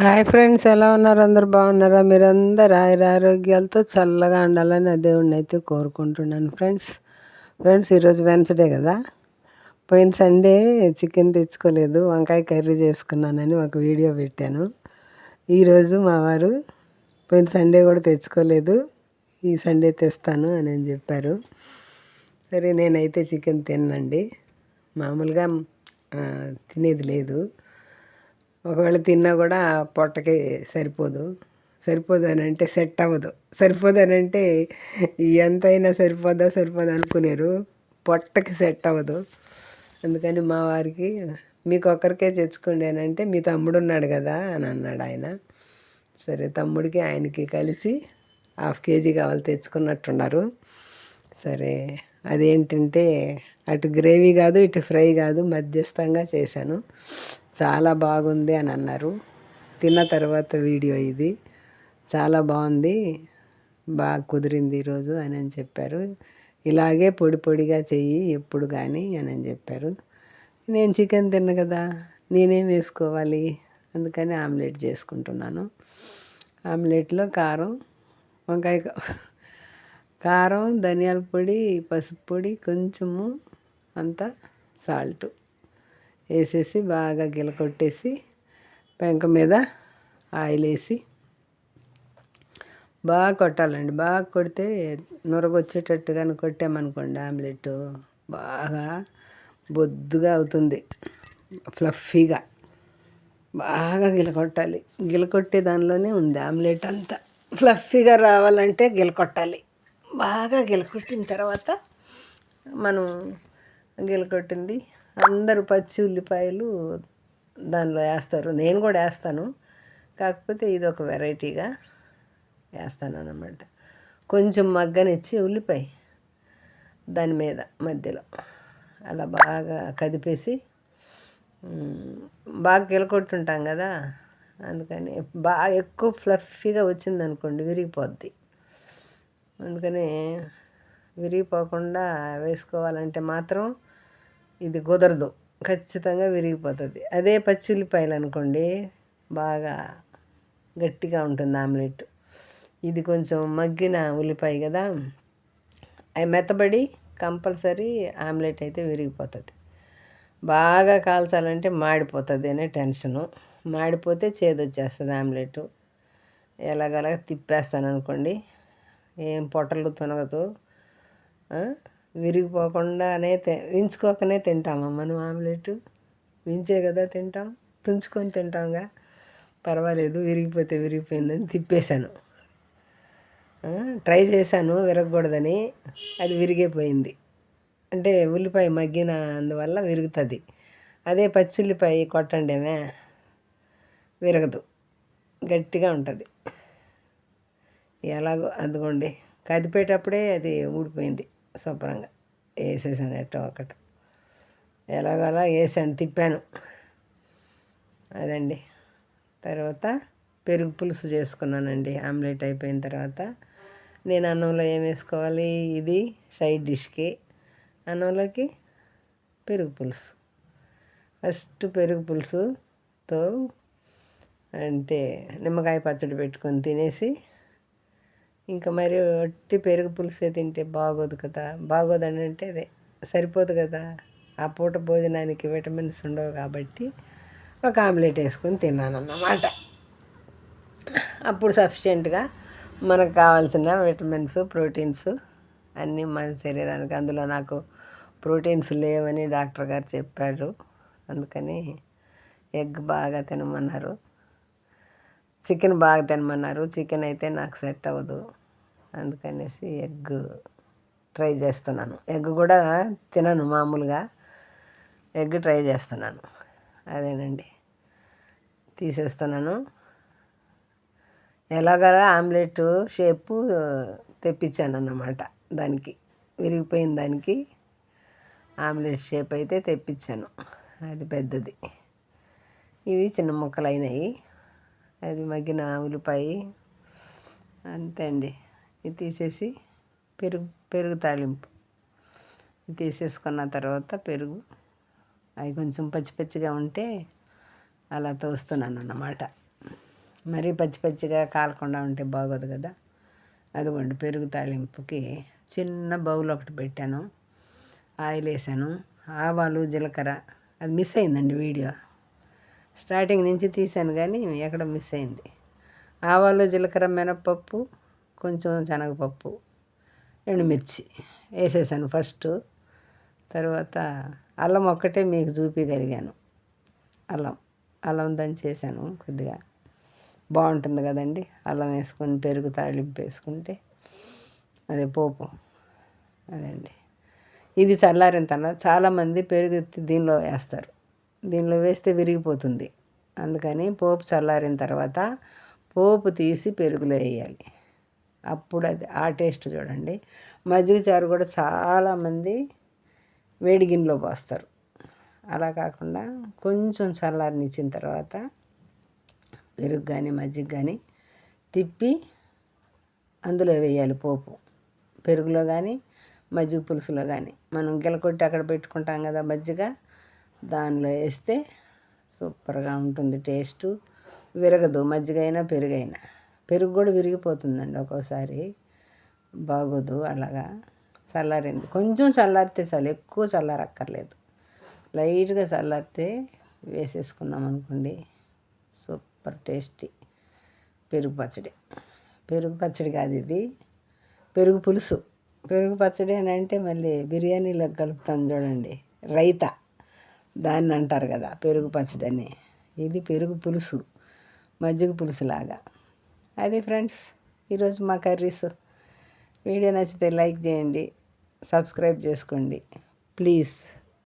Hi friends ఎలా ఉన్నారు? అందరు బాగున్నారా? మీరందరు ఆయుర ఆరోగ్యాలతో చల్లగా ఉండాలని ఆ దేవుణ్ణి అయితే కోరుకుంటున్నాను ఫ్రెండ్స్. ఫ్రెండ్స్ ఈరోజు వెన్స్డే కదా. పోయిన సండే చికెన్ తెచ్చుకోలేదు వంకాయ కర్రీ చేసుకున్నానని ఒక వీడియో పెట్టాను. ఈరోజు మా వారు పోయిన సండే కూడా తెచ్చుకోలేదు ఈ సండే తెస్తాను అని అని చెప్పారు. సరే నేనైతే చికెన్ తిన్నండి. మామూలుగా తినేది లేదు. ఒకవేళ తిన్నా కూడా పొట్టకి సరిపోదు. సరిపోదు అని అంటే సెట్ అవ్వదు. సరిపోదు అని అంటే ఎంతైనా సరిపోదా సరిపోదు అనుకునేరు. పొట్టకి సెట్ అవ్వదు. అందుకని మా వారికి మీకు ఒక్కరికే తెచ్చుకోండి అని అంటే మీ తమ్ముడు ఉన్నాడు కదా అని అన్నాడు ఆయన. సరే తమ్ముడికి ఆయనకి కలిసి హాఫ్ కేజీ కావాలి తెచ్చుకున్నట్టున్నారు. సరే అదేంటంటే అటు గ్రేవీ కాదు ఇటు ఫ్రై కాదు మధ్యస్థంగా చేశాను. చాలా బాగుంది అని అన్నారు. తిన్న తర్వాత వీడియో ఇది. చాలా బాగుంది. బాగా కుదిరింది ఈరోజు అని అని చెప్పారు. ఇలాగే పొడి పొడిగా చెయ్యి ఎప్పుడు కానీ అని అని చెప్పారు. నేను చికెన్ తిన్న కదా నేనేం వేసుకోవాలి? అందుకని ఆమ్లెట్ చేసుకుంటున్నాను. ఆమ్లెట్లో కారం వంకాయ కారం ధనియాల పొడి పసుపు పొడి కొంచెము అంత సాల్ట్. వేసేసి బాగా గిలకొట్టేసి పెంక మీద ఆయిల్ వేసి బాగా కొట్టాలండి. బాగా కొడితే నురగొచ్చేటట్టుగానే కొట్టామనుకోండి ఆమ్లెట్ బాగా బొద్దుగా అవుతుంది. ఫ్లఫీగా. బాగా గిలకొట్టాలి. గిలకొట్టే దానిలోనే ఉంది ఆమ్లెట్ అంతా. ఫ్లఫీగా రావాలంటే గిలకొట్టాలి. బాగా గిలకొట్టిన తర్వాత మనం గిలకొట్టింది అందరూ పచ్చి ఉల్లిపాయలు దానిలో వేస్తారు. నేను కూడా వేస్తాను. కాకపోతే ఇది ఒక వెరైటీగా వేస్తాను అన్నమాట. కొంచెం మగ్గనిచ్చి ఉల్లిపాయ దాని మీద మధ్యలో. అలా బాగా కదిపేసి బాగా గిలకొట్టుంటాం కదా. అందుకని బాగా ఎక్కువ ఫ్లఫీగా వచ్చిందనుకోండి విరిగిపోద్ది. అందుకని విరిగిపోకుండా వేసుకోవాలంటే మాత్రం ఇది కుదరదు. ఖచ్చితంగా విరిగిపోతుంది. అదే పచ్చి ఉల్లిపాయలు అనుకోండి బాగా గట్టిగా ఉంటుంది ఆమ్లెట్. ఇది కొంచెం మగ్గిన ఉల్లిపాయ కదా అవి మెత్తబడి కంపల్సరీ ఆమ్లెట్ అయితే విరిగిపోతుంది. బాగా కాల్చాలంటే మాడిపోతుంది అనే టెన్షను. మాడిపోతే చేదు వచ్చేస్తుంది ఆమ్లెట్. ఎలాగలాగ తిప్పేస్తాను అనుకోండి ఏం పొట్టలు తొనగదు. విరిగిపోకుండానే వించుకోకనే తింటామా మనం ఆమ్లెట్ వించే కదా తింటాం. తుంచుకొని తింటాంగా. పర్వాలేదు విరిగిపోతే విరిగిపోయిందని తిప్పేశాను. ట్రై చేశాను విరగకూడదని. అది విరిగిపోయింది. అంటే ఉల్లిపాయ మగ్గిన అందువల్ల విరుగుతుంది. అదే పచ్చి ఉల్లిపాయ కొట్టండేమే. విరగదు. గట్టిగా ఉంటుంది. ఎలాగో అందుకోండి కదిపేటప్పుడే అది ఊడిపోయింది. శుభ్రంగా వేసేసాను ఎట్టో ఒకటి. ఎలాగోలా వేసాను తిప్పాను. అదండి. తర్వాత పెరుగు పులుసు చేసుకున్నానండి. ఆమ్లెట్ అయిపోయిన తర్వాత నేను అన్నంలో ఏం వేసుకోవాలి? ఇది సైడ్ డిష్కి. అన్నంలోకి పెరుగు పులుసు. ఫస్ట్ పెరుగు పులుసుతో అంటే నిమ్మకాయ పచ్చడి పెట్టుకొని తినేసి ఇంకా మరి ఒట్టి పెరుగు పులుసే తింటే బాగోదు కదా. బాగోదని అంటే అదే సరిపోదు కదా. ఆ పూట భోజనానికి విటమిన్స్ ఉండవు కాబట్టి ఒక ఆమ్లెట్ వేసుకొని తిన్నాను అన్నమాట అప్పుడు సఫిషియెంట్గా మనకు కావాల్సిన విటమిన్స్ ప్రోటీన్స్ అన్నీ మన శరీరానికి. అందులో నాకు ప్రోటీన్స్ లేవని డాక్టర్ గారు చెప్పారు. అందుకని ఎగ్ బాగా తినమన్నారు. చికెన్ బాగా తినమన్నారు. చికెన్ అయితే నాకు సెట్ అవ్వదు. అందుకనేసి ఎగ్ ట్రై చేస్తున్నాను. ఎగ్ కూడా తినను మామూలుగా. ఎగ్ ట్రై చేస్తున్నాను. అదేనండి. తీసేస్తున్నాను. ఎలాగలా ఆమ్లెట్ షేపు తెప్పించాను అన్నమాట దానికి. విరిగిపోయిన దానికి ఆమ్లెట్ షేప్ అయితే తెప్పించాను. అది పెద్దది. ఇవి చిన్న ముక్కలు అయినాయి అది మగ్గిన ఉల్లిపాయ అంతే అండి. ఇది తీసేసి పెరుగు పెరుగు తాలింపు. తీసేసుకున్న తర్వాత పెరుగు. అవి కొంచెం పచ్చి పచ్చిగా ఉంటే అలా తోస్తున్నాను అన్నమాట. మరీ పచ్చి పచ్చిగా కాలకుండా ఉంటే బాగోదు కదా. అదిగోండి పెరుగు తాలింపుకి చిన్న బౌల్ ఒకటి పెట్టాను. ఆయిల్ వేసాను ఆవాలు జీలకర్ర. అది మిస్ అయిందండి వీడియో. స్టార్టింగ్ నుంచి తీసాను కానీ ఎక్కడ మిస్ అయింది. ఆవాలు జీలకర్ర మినప్పప్పు కొంచెం శనగపప్పు ఎండుమిర్చి వేసేసాను ఫస్ట్. తర్వాత అల్లం ఒక్కటే మీకు చూపించగలిగాను అల్లం అల్లం దంచేసాను కొద్దిగా. బాగుంటుంది కదండి. అల్లం వేసుకొని పెరుగు తాళింపు వేసుకుంటే అదే పోపు. అదండి. ఇది చల్లారిన తర్వాత చాలామంది పెరుగు దీనిలో వేస్తారు. దీనిలో వేస్తే విరిగిపోతుంది. అందుకని పోపు చల్లారిన తర్వాత పోపు తీసి పెరుగులో వేయాలి. అప్పుడు అది ఆ టేస్ట్ చూడండి. మజ్జిగ చారు కూడా చాలామంది వేడి గిన్నెలో పోస్తారు. అలా కాకుండా కొంచెం చల్లారినిచ్చిన తర్వాత పెరుగు కానీ మజ్జిగ కానీ తిప్పి అందులో వేయాలి పోపు. పెరుగులో కానీ మజ్జిగ పులుసులో కానీ. మనం గిలకొట్టి అక్కడ పెట్టుకుంటాం కదా మజ్జిగ. దానిలో వేస్తే సూపర్గా ఉంటుంది టేస్టు. విరగదు మజ్జిగైనా పెరుగైనా. పెరుగు కూడా విరిగిపోతుందండి ఒక్కోసారి. బాగోదు అలాగా. చల్లారింది. కొంచెం చల్లారితే చాలు ఎక్కువ చల్లారక్కర్లేదు. లైట్గా చల్లారితే వేసేసుకున్నాం అనుకోండి సూపర్ టేస్టీ పెరుగు పచ్చడి. పెరుగు పచ్చడి కాదు ఇది. పెరుగు పులుసు. పెరుగు పచ్చడి అని అంటే మళ్ళీ బిర్యానీలో కలుపుతాం చూడండి. రైతా. దాన్ని అంటారు కదా పెరుగు పచ్చడి అని ఇది పెరుగు పులుసు మజ్జిగ పులుసు లాగా అది ఫ్రెండ్స్ ఈరోజు మా కర్రీస్. వీడియో నచ్చితే లైక్ చేయండి సబ్స్క్రైబ్ చేసుకోండి. ప్లీజ్.